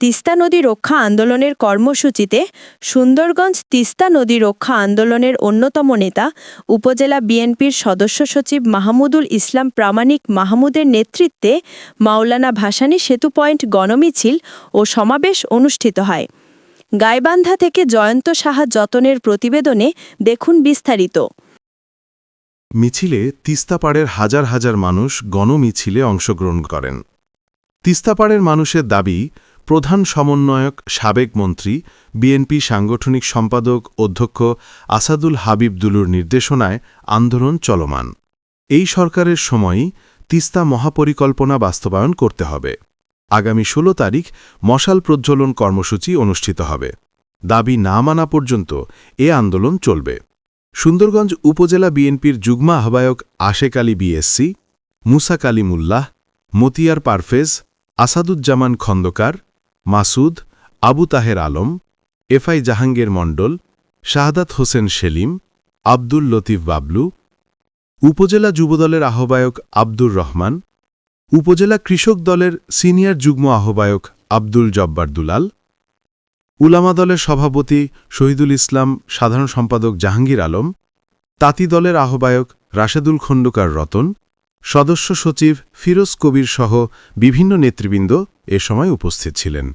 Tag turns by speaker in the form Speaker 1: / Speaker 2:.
Speaker 1: তিস্তা নদী রক্ষা আন্দোলনের কর্মসূচিতে সুন্দরগঞ্জ তিস্তা নদী রক্ষা আন্দোলনের অন্যতম নেতা উপজেলা বিএনপির সদস্য সচিব মাহমুদুল ইসলাম প্রামাণিক মাহমুদের নেতৃত্বে মাওলানা ভাসানী সেতু পয়েন্ট গণমিছিল ও সমাবেশ অনুষ্ঠিত হয়। গাইবান্ধা থেকে জয়ন্ত সাহা যতনের প্রতিবেদনে দেখুন বিস্তারিত।
Speaker 2: মিছিলে তিস্তাপাড়ের হাজার হাজার মানুষ গণমিছিলে অংশগ্রহণ করেন। তিস্তাপাড়ের মানুষের দাবি, প্রধান সমন্বয়ক সাবেক মন্ত্রী, বিএনপি সাংগঠনিক সম্পাদক অধ্যক্ষ আসাদুল হাবিব দুলুর নির্দেশনায় আন্দোলন চলমান। এই সরকারের সময়ই তিস্তা মহাপরিকল্পনা বাস্তবায়ন করতে হবে। আগামী ১৬ তারিখ মশাল প্রজ্বলন কর্মসূচি অনুষ্ঠিত হবে। দাবি না মানা পর্যন্ত এ আন্দোলন চলবে। সুন্দরগঞ্জ উপজেলা বিএনপির যুগ্ম আহ্বায়ক আশেক আলী বিএসসি মুসাক আলী মুল্লাহ মতিয়ার পারফেজ, আসাদুজ্জামান খন্দকার, মাসুদ, আবু তাহের আলম, এফআই জাহাঙ্গীর মণ্ডল, শাহাদাত হোসেন সেলিম, আব্দুল লতিফ বাবলু, উপজেলা যুবদলের আহ্বায়ক আব্দুর রহমান উপজেলা কৃষক দলের সিনিয়র যুগ্ম আহ্বায়ক আব্দুল জব্বার দুলাল, উলামা দলের সভাপতি শহীদুল ইসলাম, সাধারণ সম্পাদক জাহাঙ্গীর আলম, তাঁতি দলের আহ্বায়ক রাশেদুল খণ্ডকার রতন, সদস্য সচিব ফিরোজ কবির সহ বিভিন্ন নেতৃবৃন্দ এ সময় উপস্থিত ছিলেন।